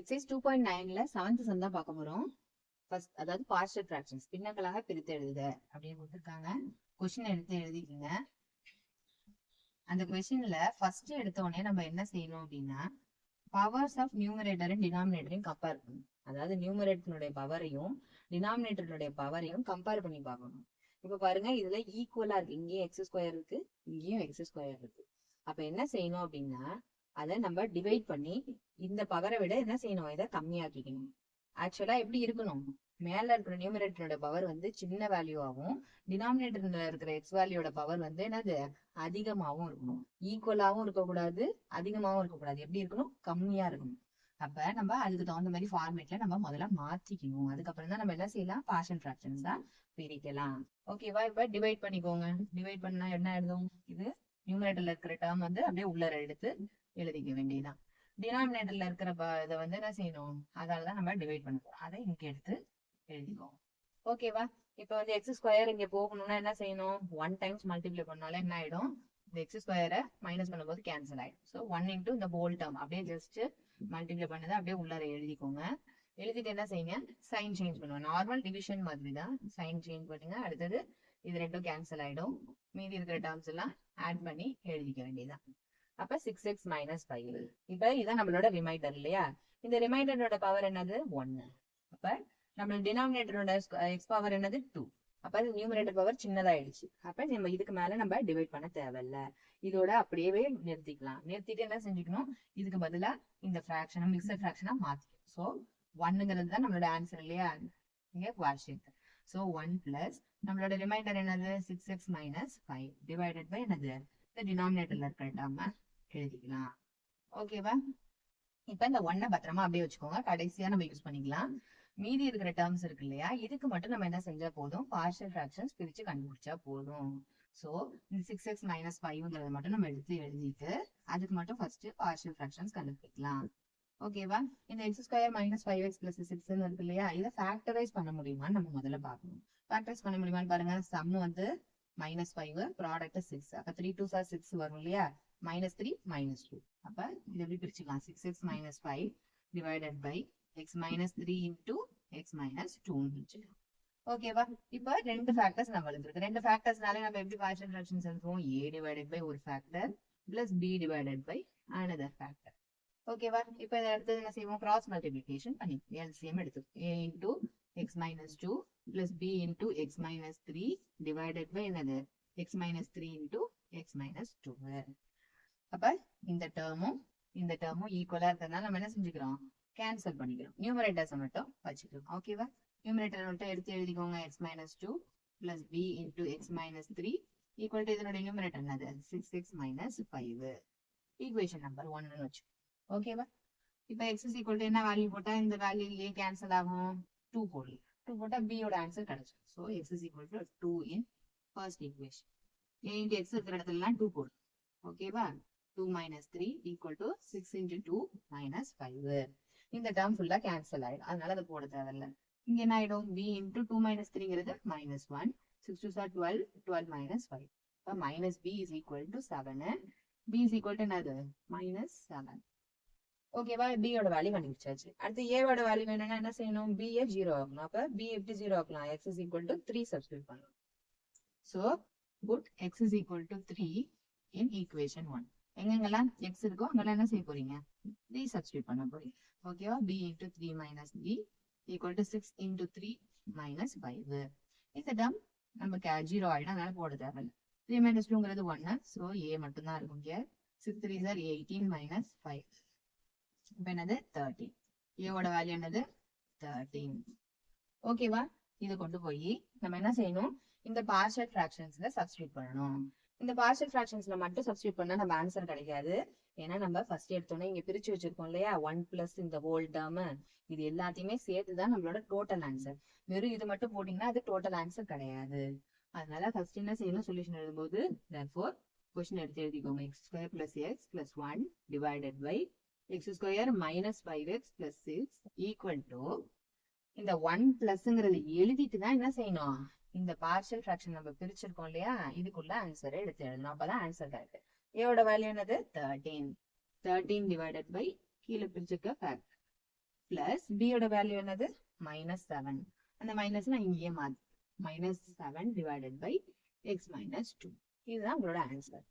Exercise two point நைன்ல seventh sum தான் பார்க்க போறோம். ஃபர்ஸ்ட் அதாவது பார்ஷியல் ஃப்ராக்ஷன்ஸ் பின்னங்களாக பிரித்து எழுதுக அப்படின்னு கொடுத்துருக்காங்க. கொஸ்டின் எடுத்து எழுதிக்கங்க. அந்த கொஸ்டின்ல ஃபர்ஸ்ட் எடுத்த உடனே நம்ம என்ன செய்யணும் அப்படின்னா பவர்ஸ் ஆஃப் நியூமரேட்டர் அண்ட் டினாமினேட்டரையும் கம்பேர் பண்ணணும். அதாவது நியூமரேட்டருடைய பவரையும் டினாமினேட்டருடைய பவரையும் கம்பேர் பண்ணி பார்க்கணும். இப்ப பாருங்க இதுல ஈக்குவலா இருக்கு. இங்கேயும் எக்ஸ் ஸ்கொயர் இருக்கு இங்கேயும் எக்ஸ் ஸ்கொயர் இருக்கு. அப்ப என்ன செய்யணும் அப்படின்னா அதை நம்ம டிவைட் பண்ணி இந்த பவரை விட என்ன செய்யணும்? இதை கம்மியாக்கிக்கணும். ஆக்சுவலா எப்படி இருக்கணும்? மேல இருக்கிற நியூமரேட்டரோட பவர் வந்து சின்ன வேல்யூவாகவும் டினாமினேட்டர்ல இருக்கிற எக்ஸ் வேல்யூட பவர் வந்து என்னது? அதிகமாகவும் இருக்கணும். ஈக்குவலாகவும் இருக்கக்கூடாது அதிகமாகவும் இருக்கக்கூடாது. எப்படி இருக்கணும்? கம்மியா இருக்கணும். அப்ப நம்ம அதுக்கு தகுந்த மாதிரி ஃபார்மேட்ல நம்ம முதல்ல மாத்திக்கணும். அதுக்கப்புறம் தான் நம்ம என்ன செய்யலாம்? பாஷன் ஃபிராக்ஷன்ஸ் தான் பிரிக்கலாம். ஓகேவா இப்ப டிவைட் பண்ணிக்கோங்க. டிவைட் பண்ணா என்ன எழுதும் இது நியூமரேட்டர்ல இருக்கிற டேர்ம் வந்து அப்படியே உள்ள எடுத்து எழுதிக்க வேண்டியதுதான். டினாமினேட்டர்ல இருக்கிற இதை வந்து என்ன செய்யணும்? அதால தான் நம்ம டிவைட் பண்ண போறோம் அதை இங்க எடுத்து எழுதிக்கோங்க ஓகேவா இப்போ வந்து எக்ஸ் ஸ்கொயர் இங்க போகணும்னா என்ன செய்யணும்? ஒன் டைம்ஸ் மல்டிப்ளை பண்ணாலும் என்ன ஆயிடும்? இந்த எக்ஸ் ஸ்கொயரை மைனஸ் பண்ணும்போது கேன்சல் ஆயிடும். ஸோ ஒன் இன்டூ இந்த ஹோல் டேர்ம் அப்படியே ஜஸ்ட் மல்டிப்ளை பண்ணதை அப்படியே உள்ளார எழுதிக்கோங்க. எழுதிட்டு என்ன செய்யுங்க? சைன் சேஞ்ச் பண்ணுவோம் நார்மல் டிவிஷன் மாதிரி தான் சைன் சேஞ்ச் பண்ணுங்க. அடுத்தது இது ரெண்டும் கேன்சல் ஆயிடும். மீதி இருக்கிற டேர்ம்ஸ் எல்லாம் ஆட் பண்ணி எழுதிக்க வேண்டியதுதான். அப்ப சிக்ஸ் எக்ஸ் மைனஸ் ஃபைவ் இப்ப இதான் நம்மளோட ரிமைண்டர் இல்லையா? இந்த ரிமைண்டரோட பவர் என்னது? ஒன்னு அப்ப நம்ம டினாமினேட்டரோட எக்ஸ் பவர் என்னது? டூ அப்ப நியூமரேட்டர் பவர் சின்னதாயிடுச்சு. அப்ப நம்ம இதுக்கு மேல நம்ம டிவைட் பண்ண தேவையில்ல. இதோட அப்படியே நிறுத்திக்கலாம். நிறுத்திட்டு என்ன செஞ்சுக்கணும்? இதுக்கு பதிலா இந்த ஃபிராக்ஷனை மிக்சர் ஃபிராக்ஷனா மாத்திக்கணும். ஸோ ஒன்னுங்கிறது தான் நம்மளோட ஆன்சர் இல்லையா? இங்க குவாஷன் ஸோ ஒன் பிளஸ் நம்மளோட ரிமைண்டர் என்னது? Six X minus five divided by என்னது? இந்த டினாமினேட்டர்ல இருக்கிற டேர்ம் எழுதிக்கலாம். ஓகேவா இப்ப இந்த ஒன்னை பத்திரமா அப்படியே வச்சுக்கோங்க. கடைசியா நம்ம யூஸ் பண்ணிக்கலாம். மீதி இருக்கிற டேர்ம்ஸ் இருக்கு இல்லையா? இதுக்கு மட்டும் நம்ம என்ன செஞ்சா போதும்? பார்ஷியல் ஃபிராக்ஷன்ஸ் பிரிச்சு கண்டுபிடிச்சா போதும். ஸோ இந்த சிக்ஸ் எக்ஸ் மைனஸ் ஃபைவ்ங்கிறத மட்டும் நம்ம எடுத்து எழுதிட்டு அதுக்கு மட்டும் ஃபர்ஸ்ட் பார்ஷியல் ஃபிராக்ஷன்ஸ் கண்டுபிடிக்கலாம். ஓகேவா இந்த X square minus five X plus six இருக்கு இல்லையா? இதை ஃபேக்டரைஸ் பண்ண முடியுமான்னு நம்ம முதல்ல பார்க்கணும். ஃபேக்டரைஸ் பண்ண முடியுமான்னு பாருங்க. சம் வந்து மைனஸ் ஃபைவ் ப்ராடக்ட் சிக்ஸ் அப்போ த்ரீ டூ சார் சிக்ஸ் வரும் இல்லையா? மைனஸ் த்ரீ மைனஸ் டூ அப்போ இது எப்படி பிரிச்சுக்கலாம்? Six X minus five divided by X minus three into X minus டூன்னு பிரிச்சுக்கலாம். ஓகேவா இப்போ ரெண்டு ஃபேக்டர்ஸ் நம்மளுக்கு இருக்கு ரெண்டு ஃபேக்டர்ஸ்னாலே நம்ம எப்படி பார்ஷியல் ஃபிராக்ஷன்ஸ் எழுதுவோம்? ஏ டிவைடட் பை ஒரு factor plus B divided by another factor ஓகேவா இப்போ இதை அடுத்தது என்ன செய்வோம்? கிராஸ் மல்டிபிளிகேஷன் பண்ணி எல்சிஎம் எடுத்து A into X minus two plus B into X minus three divided by என்னது X minus three into X minus two அப்ப இந்த டேர்மும் இந்த டேர்மும் ஈக்குவலா இருக்கிறதுனால நம்ம என்ன செஞ்சுக்கிறோம்? கேன்சல் பண்ணிக்கிறோம். நியூமரேட்டர்ஸை மட்டும் வச்சுக்கிறோம். ஓகேவா நியூமரேட்டர் மட்டும் எடுத்து எழுதிக்கோங்க. X minus two plus B into X minus three equal to இதனுடைய நியூமரேட்டர் என்னது? Six X minus five equation number ஒன்னு வச்சு ஓகேவா இப்போ எக்ஸ் இஸ் ஈக்குவல் டு என்ன வேல்யூ போட்டா இந்த வேல்யூ ஏ கேன்சல் ஆகும். டூ போடலாம் டூ போட்டா பியோட ஆன்சர் கிடைச்சிடும் so X is equal to two in first equation A into X இருக்கிற இடத்துலலாம் டூ போடும் ஓகேவா two minus three equal to six into two minus five இந்த டேர்ம் ஃபுல்லா கேன்சல் ஆயிடும். அதனால அதை போட தேவையில்ல. இங்க என்ன ஆயிடும்? B into two minus த்ரீங்கிறது minus one six two sir twelve twelve minus five இப்போ minus B is equal to seven B is equal to என்னது? மைனஸ் செவன் ஓகேவா பியோட வேல்யூ கண்டுபிடிச்சாச்சு. அடுத்து ஏவோட வேல்யூ வேணும்னா என்ன செய்யணும்? பிஏ ஜீரோ ஆகணும் அப்ப பி எப்படி ஜீரோ ஆகலாம் X is equal to three substitute பண்ணணும் so put X is equal to three in equation one எங்கெங்கெல்லாம் எக்ஸ் இருக்கோ அங்கெல்லாம் என்ன செய்ய போறீங்க? த்ரீ சப்ஸ்டியூட் பண்ண போறீங்க. ஓகேவா B into three minus B equal to six into three minus five இந்த டம் நமக்கு ஜீரோ ஆயிடும். அதனால போட தேவையில்ல. த்ரீ மைனஸ் டூங்கிறது ஒன்னு ஸோ ஏ மட்டும்தான் இருக்கும். இங்கே six three sir eighteen minus five இப்போ என்னது தேர்ட்டீன் ஏவோட வேல்யூ என்னது? தேர்ட்டீன் ஓகேவா இது கொண்டு போய் நம்ம என்ன செய்யணும்? இந்த பார்ஷியல் ஃபிராக்ஷன்ஸ்ல சப்ஸ்டியூட் பண்ணணும். இந்த பார்ஷியல் ஃபிராக்ஷன்ஸ்ல மட்டும் சப்ஸ்டியூட் பண்ணா நம்ம ஆன்சர் கிடைக்காது. ஏன்னா நம்ம ஃபர்ஸ்ட் எடுத்தோன்னே இங்க பிரிச்சு வச்சிருக்கோம் இல்லையா? ஒன் பிளஸ் இந்த ஹோல் டேர்ம் இது எல்லாத்தையுமே சேர்த்து தான் நம்மளோட டோட்டல் ஆன்சர் வெறும் இது மட்டும் போட்டீங்கன்னா அது டோட்டல் ஆன்சர் கிடையாது. அதனால ஃபர்ஸ்ட் என்ன செய்யணும்? சொல்யூஷன் எழுதும்போது therefore கொஸ்டின் எடுத்து எழுதிக்கோங்க. X square plus X plus one divided by X square minus five X plus six equal to இந்த ஒன் பிளஸ்ங்கிறது எழுதிட்டு தான் என்ன செய்யணும்? இந்த பார்ஷியல் ஃபிராக்ஷன் நம்ம பிரிச்சிருக்கோம் இல்லையா? இதுக்குள்ள ஆன்சரை எடுத்து எழுதணும். அப்பதான் ஆன்சர் கரெக்ட் ஏவோட வேல்யூ என்னது? தேர்ட்டீன் தேர்ட்டீன் டிவைடட் பை கீழே பிரிச்சிருக்க ஃபேக்ட் பிளஸ் பியோட வேல்யூ என்னது? மைனஸ் செவன் அந்த மைனஸ் நான் இங்கேயே மாத்து minus seven divided by X minus two இதுதான் உங்களோட ஆன்சர்